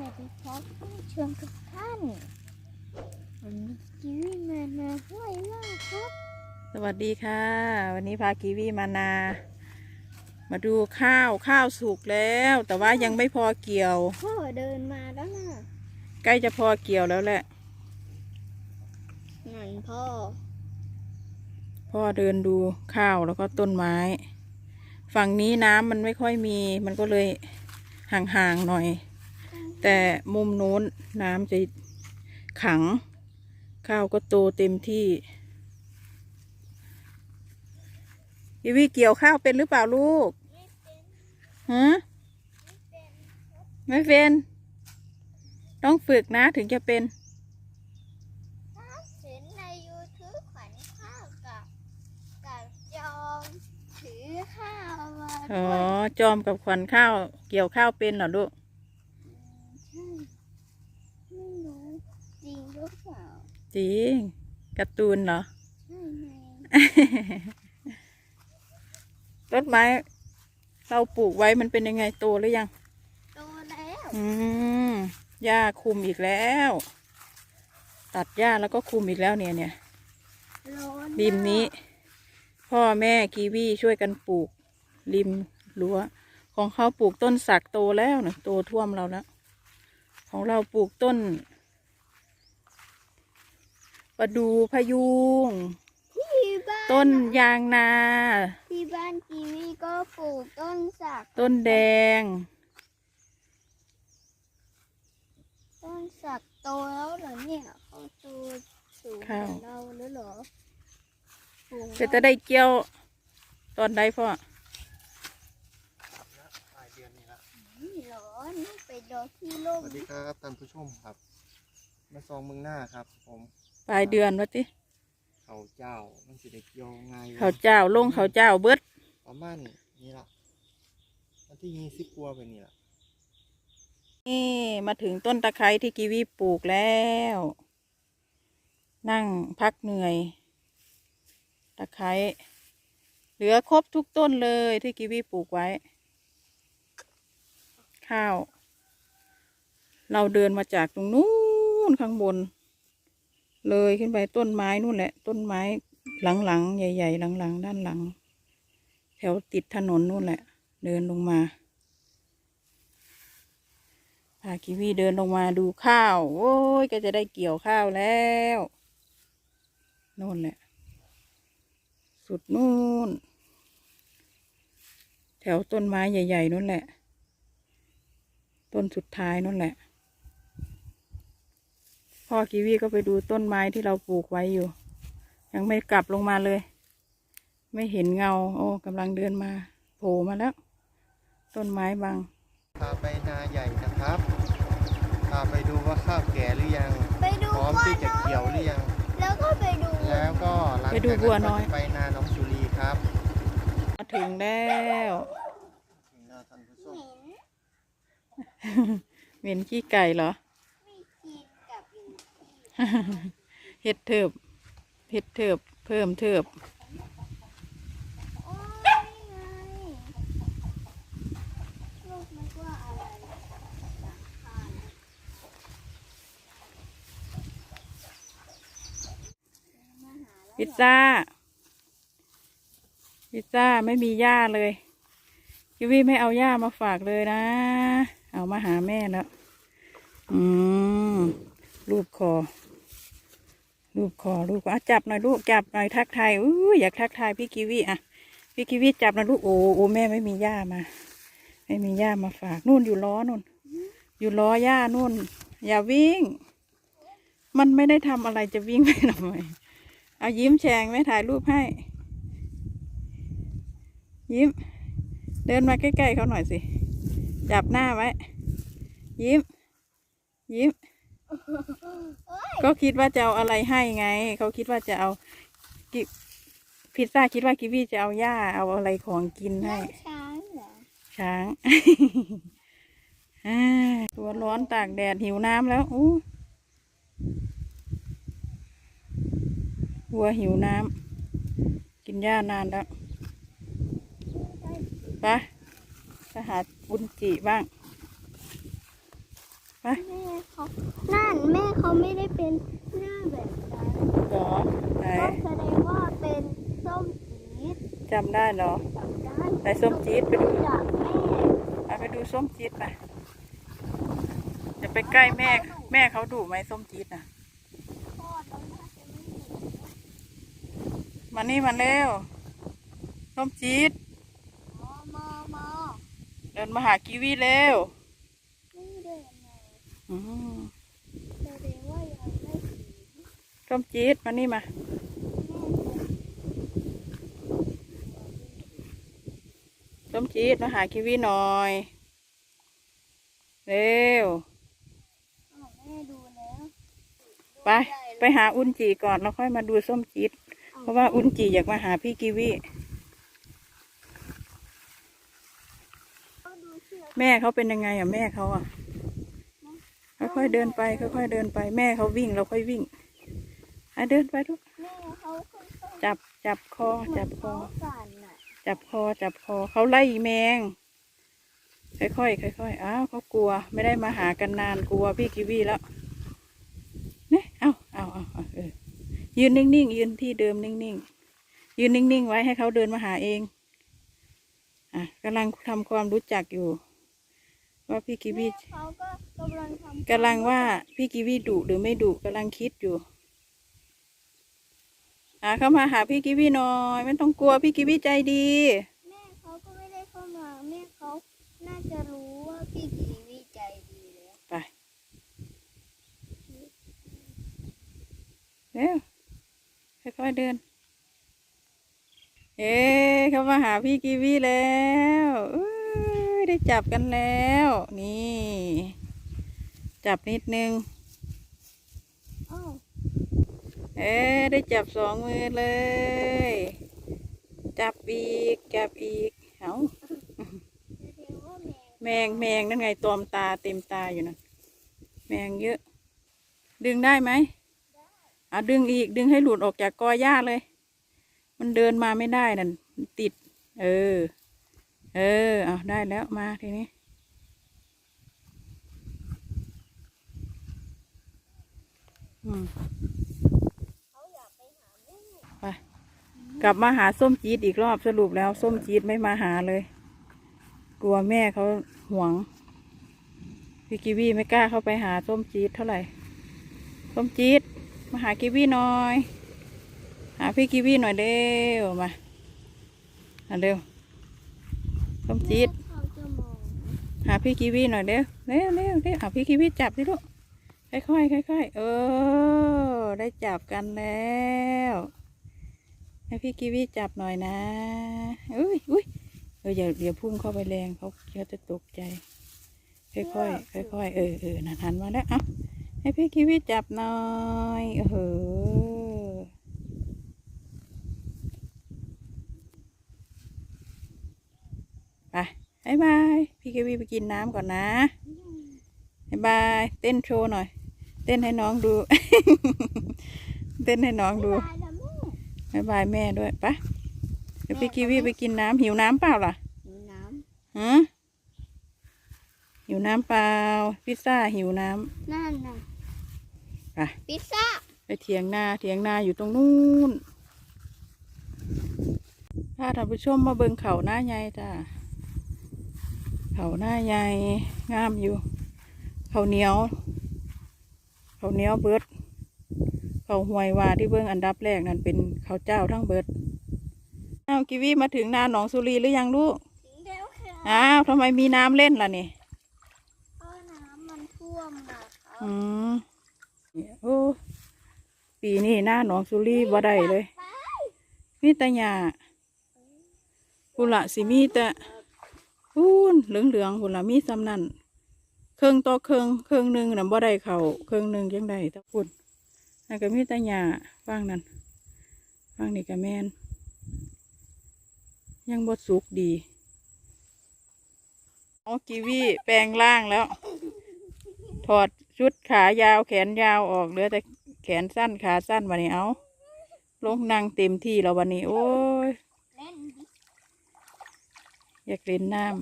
วัสดีครับผู้ชมทุกท่านวันนี้กิวี่มานาห้วยมากครับ สวัสดีค่ะ วันนี้พากีวีมานา มาดูข้าวข้าวสุกแล้ว แต่ว่ายังไม่พอเกี่ยว พ่อเดินมาแล้วนะใกล้จะพอเกี่ยวแล้วแหละ นั่นพ่อ พ่อเดินดูข้าวแล้วก็ต้นไม้ ฝั่งนี้น้ำมันไม่ค่อยมี มันก็เลยห่างๆหน่อย แต่มุมนู้นน้ำจะขัง ข้าวก็โตเต็มที่กีวีเกี่ยวข้าวเป็นหรือเปล่าลูกฮะไม่เป็น ต้องฝึกนะถึงจะเป็นเห็นในยูทูบขวัญข้าวกับกับจอมถือข้าวมาอ๋อด้วยจอมกับขวัญข้าว เกี่ยวข้าวเป็นเหรอลูก ใช่ไม่รู้จริงหรือเปล่า จริงการ์ตูนเหรอใช่ไหมต้นไม้ เราปลูกไว้มันเป็นยังไงโตหรือยัง โตแล้ว อืมหญ้าคุมอีกแล้ว ตัดหญ้าแล้วก็คุมอีกแล้วเนี่ยเนี่ยร้อนริมนี้ พ่อแม่กีวีช่วยกันปลูก ริมรั้วของเขาปลูกต้นสักโตแล้วนะโตท่วมเราแล้วของเราปลูกต้น ประดูพะยุง ที่บ้านต้นยางนา ที่บ้านกีวีก็ปลูกต้นสัก ต้นแดง ต้นสักโตแล้วเหรอเนี่ยเขาโตสูงกข้าวว่าเราแล้วเหรอสูงจะจะได้เกี่ยว ตอนใดพ่อนี่เหรอนี่ไปดอที่ร่มสวัสดีครับท่านผู้ชมครับ มาซองเมืองหน้าครับ ผม ปลายเดือนวะติเขาเจ้ามันสิได้เกี่ยวง่ายเขาเจ้าลงเขาเจ้าเบิดประมาณนี้ละวันที่ยี่สิบกว่าไปนี่ละนี่มาถึงต้นตะไคร้ที่กีวีปลูกแล้ว นั่งพักเหนื่อย ตะไคร้เหลือครบทุกต้นเลยที่กีวีปลูกไว้ ข้าว เราเดินมาจากตรงนู้นข้างบน เลยขึ้นไปต้นไม้นู่นแหละ ต้นไม้หลังๆใหญ่ ๆ หลังๆด้านหลัง แถวติดถนนนู่นแหละ เดินลงมาพากีวีเดินลงมาดูข้าว โอ้ยก็จะได้เกี่ยวข้าวแล้วนู่นแหละ สุดนู่น แถวต้นไม้ใหญ่ ๆนู่นแหละ ต้นสุดท้ายนู่นแหละ พ่อกีวีก็ไปดูต้นไม้ที่เราปลูกไว้อยู่ ยังไม่กลับลงมาเลย ไม่เห็นเงา โอ้กำลังเดินมาโผล่มาแล้ว ต้นไม้บังพาไปนาใหญ่นะครับพาไปดูว่าข้าวแก่หรือยังไปดูพร้อมบัวที่จะน้อยเกี่ยวหรือยัง แล้วก็ไปดู แล้วก็หลังไปดูจากบัวนั้นน้อยก็จะไปนาหน้องสุรีครับมาถึงแล้วถึงนาท่านผู้ชเหม็นมเหม็นขี้ไก่เหรอไม่กินกับอยู่ เห็ดเถิบเห็ดเถิบเพิ่มเถิบโอ้ยไงลูกนึกว่าอะไรหลังคาน่ะมาหาแล้วพิซซ่า พิซซ่าไม่มีหญ้าเลยคิวี่ไม่เอาหญ้ามาฝากเลยนะ เอามาหาแม่แล้ว อืม รูปคอ รูปคอรูปคออะจับหน่อยลูกจับหน่อยทักทายอู้อยากทักทายพี่กิวีอะพี่กิวีจับหนะลูกโอ้โอ้แม่ไม่มีหญ้ามา ไม่มีหญ้ามาฝากนู่นอยู่ล้อนู่น อยู่ล้อหญ้านู่น อย่าวิ่ง มันไม่ได้ทำอะไรจะวิ่งไปทำไมเอายิ้มแฉ่งไหมถ่ายรูปให้ ยิ้ม เดินมาใกล้ๆเขาหน่อยสิ จับหน้าไว้ ยิ้ม ยิ้ม ก็คิดว่าจะเอาอะไรให้ไง เขาคิดว่าจะเอากิพิซซ่าคิดว่ากิวี่จะเอาหญ้าเอาอะไรของกินให้นั่งช้างเหรอช้างอ่าตัวร้อนตากแดดหิวน้ำแล้วอู้วัวหิวน้ำกินหญ้านานแล้วไปไปหาบุญจิบ้างไป แม่เขานั่นแม่เขาไม่ได้เป็นหน้าแบบนั้นเหรอไหนก็แสดงว่าเป็นส้มจี๊ดจำได้เหรอจำได้ไหนส้มจี๊ดไปดูจากแม่ไปไปดูส้มจี๊ดไปจะไปใกล้แม่ แม่เขาดุไหมส้มจี๊ดน่ะทอดแล้วน่าจะไม่เหม็นมานี่มาเร็วส้มจี๊ดมอมอมอเดินมาหากีวีเร็วไม่เดินมา อืมแสดงว่ายังไม่ถึงส้มจี๊ดมานี่มาแม่จะส้มจี๊ดมาหากีวีหน่อย เร็ว อ้าวแม่ดูแล้วไป ไปหาอุนจีก่อนแล้วค่อยมาดูส้มจี๊ดเพราะว่าอุนจีอยากมาหาพี่กีวีก็ดูเชือกแม่เขาเป็นยังไงอะแม่เขาอะ ค่อยๆเดินไปค่อยๆเดินไปแม่เขาวิ่งเราค่อยวิ่งอะเดินไปลูกแม่เขาค่อยๆจับจับคอเหมืจัอนบคอเขาสั่นน่ะจับคอจับคอเขาไล่แมง ค่อยๆค่อยๆอ้าวเขากลัว ไม่ได้มาหากันนานกลัวพี่กีวีแล้วเนี่ยเอาเอาเอาเอาเออยืนนิ่งๆยืนที่เดิมนิ่งๆยืนนิ่งๆไว้ให้เขาเดินมาหาเอง อะกำลังทำความรู้จักอยู่ ว่าพี่กีวีแม่เขาก็กำลังทำกำลังว่าพี่กีวีดุหรือไม่ดุกำลังคิดอยู่อะเข้ามาหาพี่กีวีหน่อยไม่ต้องกลัวพี่กีวีใจดี แม่เขาก็ไม่ได้เข้ามาแม่เขาน่าจะรู้ว่าพี่กีวีใจดีแล้วไปเร็วค่อยๆเดิน เอ๊ะเขามาหาพี่กีวีแล้วอุ้ย ได้จับกันแล้ว นี่ จับนิดนึงเอ๊ได้จับสองมือเลย จับอีก จับอีกเอาแมงแมงนั่นไงตอมตาเต็มตาอยู่นะแมงเยอะ ดึงได้ไหมอะดึงอีกดึงให้หลุดออกจากกอหญ้าเลย มันเดินมาไม่ได้นั่นมันติด เออ เออเอาได้แล้วมาทีนี้ อืมไปกลับมาหาส้มจี๊ดอีกรอบสรุปแล้ว ส้มจี๊ดไม่มาหาเลย กลัวแม่เขาหวง พี่กีวีไม่กล้าเข้าไปหาส้มจี๊ดเท่าไหร่ ส้มจี๊ดมาหากีวีหน่อย หาพี่กีวีหน่อยเร็วมาเร็ว มจีดหาพี่กีวีหน่อยเร็วเร็วเร็วเร็วหาพี่กีวีจับดิลูกค่อยค่อยค่อยเออ ได้จับกันแล้วให้พี่กีวีจับหน่อยนะอุ้ยอุ้ยเอออย่าอย่าพุ่งเข้าไปแรงเขาเขาจะตกใจ ค่อยค่อยค่อยค่อยเออเออนั่นหันมาแล้วเอะให้พี่กีวีจับหน่อยเออ ไปบายบาย พี่กีวีไปกินน้ำก่อนนะบายบาย เต้นโชว์หน่อย เต้นให้น้องดู เต้นให้น้องดูตายแล้วแม่บายบายแม่ด้วยไปะเดี๋ยวพี่กีวีไปกินน้ำหิวน้ำเปล่าล่ะ หิวน้ฮะหิวน้ำเปล่า พิซซ่าหิวน้ำนั่นน่ะำไปพิซซ่า ไปเถียงนาเถียงนาอยู่ตรงนู้นถ้าท่านผู้ชมมาเบิ่งเขาหน้าใหญ่จ้า เขาหน้าใหญ่งามอยู่ เขาวเหนียว เขาวเหนียวเบิด เขาหวยว่าที่เบิ่งอันดับแรกนั่นเป็นเขาวเจ้าทั้งเบิดอ้าวกีวีมาถึงนาหนองสุรีหรือยังลูกถึงแล้วค่ะอ้าวทำไมมีน้ำเล่นล่ะนี่ก็น้ำมันท่วมนะคะอืมโอ้ปีนี้หน้าหนองสุรีบ่ได้เลย มีแต่หญ้าพุละสิมีแต่ พูนเหลืองเหลืองๆพุละมีสำนั่นเครื่องต่อเครื่องเครื่องหนึ่งน่ะบ่ได้เขาเครื่องหนึ่งยังได้ตะพุ่นนั่นก็มีต่หญ้าฟังนั่นฟังนี่ก็แมนยังบ่สุกดีเอกีวีแปลงร่างแล้ว ถอดชุดขายาวแขนยาวออกเหลือแต่แขนสั้นขาสั้นวันนี้เอาลงนั่งเต็มที่แล้ววันนี้ โอ้ย เล่นดิ อยากเล่นน้ำ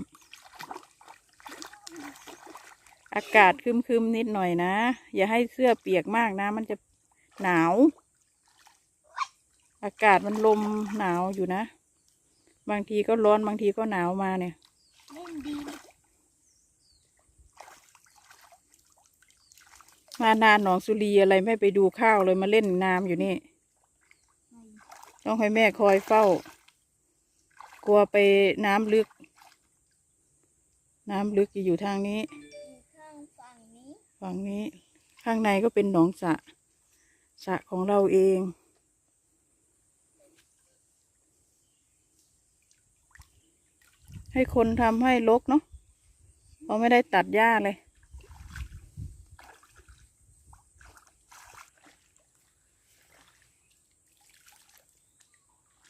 อากาศครึมๆนิดหน่อยนะ อย่าให้เสื้อเปียกมากนะ มันจะหนาว อากาศมันลมหนาวอยู่นะ บางทีก็ร้อนบางทีก็หนาวมาเนี่ยนดีมานานหนองสุรีอะไรไม่ไปดูข้าวเลยมาเล่นน้ำอยู่นี่ ต้องให้แม่คอยเฝ้า กลัวไปน้ำลึก น้ำลึกจะอยู่ทางนี้ ข้างฝั่งนี้ฝั่งนี้ ข้างในก็เป็นหนองสระสระของเราเอง ให้คนทำให้ลกเนาะเราไม่ได้ตัดหญ้าเลย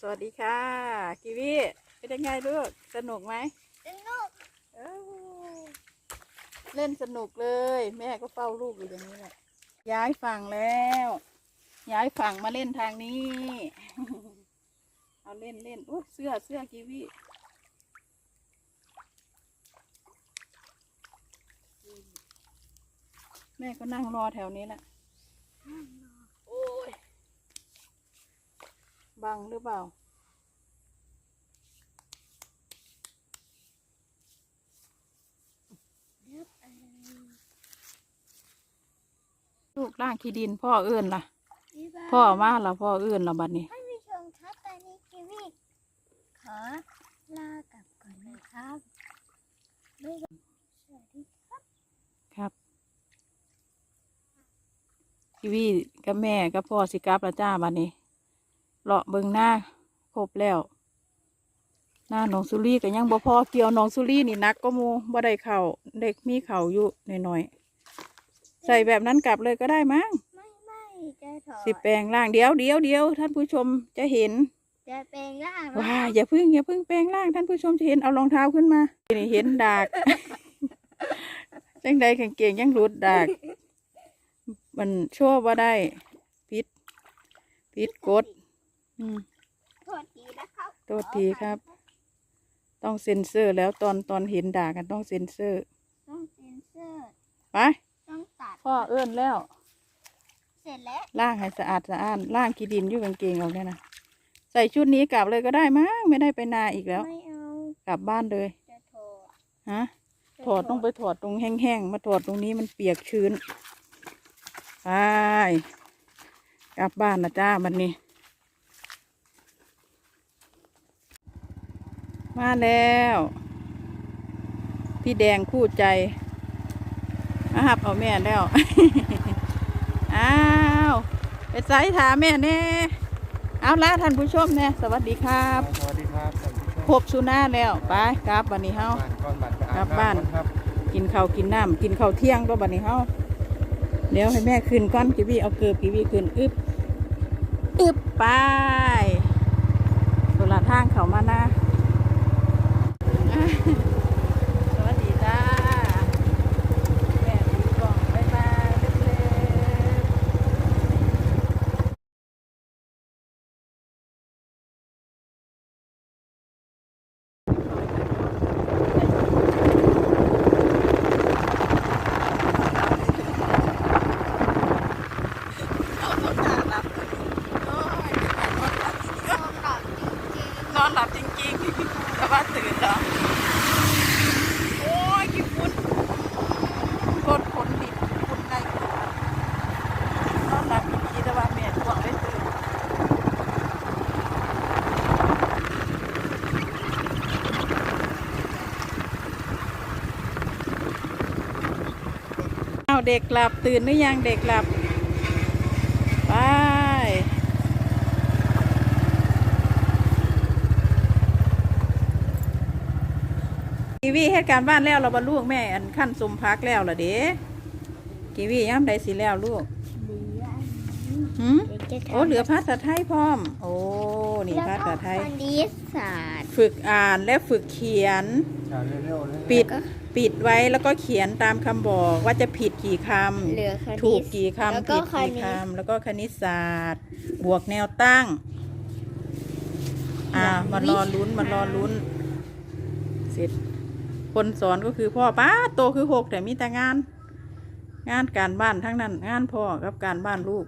สวัสดีค่ะกีวีเป็นยังไงลูกสนุกไหมสนุกเอ้าเล่นสนุกเลย แม่ก็เฝ้าลูกอยู่อย่างนี้แหละย้ายฝั่งแล้ว ย้ายฝั่งมาเล่นทางนี้ เอาเล่นเล่นโอ้เสื้อเสื้อกีวีแม่ก็นั่งรอแถวนี้แหละโอ้ย บังหรือเปล่าเลือกอะไรลูกล่างที่ดินพ่อเอื้อนล่ะบ๊ายบายพ่อมาล่ะพ่อเอื้อนล่ะบัดนี้ท่านผู้ชมครับตอนนี้กีวีขอลากลับก่อนนะครับบ๊ายบายสวัสดีครับ ครับทีวีกับแม่กับพ่อสิกลับและจ้าบัดนี้ เลาะเบิงหน้าครบแล้ว หน้าหนองสุรีก็ยังบ่พอเกี่ยวหนองสุรีนี่หนักก็มูบ่ได้เข่าเด็กมีเข่าอยู่หน่อยๆใส่แบบนั้นกลับเลยก็ได้มั้งไม่ไม่จะถอดสิแปลงร่างเดี๋ยวเดี๋ยวเดี๋ยวท่านผู้ชมจะเห็นจะเป็นร่างว้าอย่าพึ่งอย่าพึ่งแปลงร่างท่านผู้ชมจะเห็นเอารองเท้าขึ้นมานี่เห็นดากจังใดกางเกงยังหลุดดาก มันชั่วว่าได้พิษพิษกด อืมโทษทีนะครับโทษทีครับ ต้องเซ็นเซอร์แล้วตอนตอนเห็นด่ากันต้องเซ็นเซอร์ต้องเซ็นเซอร์ไปต้องตัด พ่อเอื้อนแล้วเสร็จแล้วล่างให้สะอาดสะอ้านล่างกีดินอยู่กางเกงออกเนี่ยนะใส่ชุดนี้กลับเลยก็ได้มั้งไม่ได้ไปนาอีกแล้ว ไม่เอากลับบ้านเลยจะถอดฮะถอดต้องไปถอดตรงแห้งๆมาถอดตรงนี้มันเปียกชื้นไปกลับบ้านนะจ้าบันนี้ มาแล้ว พี่แดงคู่ใจมาหับเอาแม่แล้ว อ้าว ไปไซถามแม่แน่เอาละท่านผู้ชมเนี่ยสวัสดีครับสวัสดีครับท่านผู้ชมครบสุนาแล้วไปกลับบันนี้เฮาบ้านก้อนบัตรไปอากลับบ้านำก่อครับกินข้าวกินน้ำกินข้าวเที่ยงก็บัดนี้เฮาเดี๋ยวให้แม่ขึ้นก้อนกีวีเอาเกลือกีวีขึ้นอึบอึบไปสุรทางเขามานะอะสวัสดีจ้าแม่ถือกล่องบ๊ายบายเล็กๆนอนหลับจริงๆแต่ว่าตื่นแล้วโอ้ยกี่ฝุ่นกดขนดิบฝุ่นในนอนหลับจริงๆแต่ว่าแม่ห่วงไม่ตื่น เอาเด็กหลับตื่นหรือยังเด็กหลับ ไปกีวีเหตุการณ์บ้านแล้วเราบรรลูกแม่ อันขั้นสมพักแล้วล่ะเด้กีวีย่ำใดสิแล้วลูกเหลือหืมเดี๋ยวจะทำโอ้เหลือภาษาไทยพร้อม โอ้ นี่แล้วภาษาไทยคณิตศาสตร์ ฝึกอ่านและฝึกเขียนชาเร็วๆเลยปิดก็ปิดไว้แล้วก็เขียนตามคำบอกว่าจะผิดกี่คำเหลือคณิตถูกกี่แล้วคำก็ผิดคกี่ณิต คำแล้วก็คณิตศาสตร์ บวกแนวตั้ง อ่ามารอลุ้นมารอลุ้น เสร็จ คนสอนก็คือพ่อป้าโตคือหกแต่มีแต่งาน งานการบ้านทั้งนั้น งานพ่อกับการบ้านลูก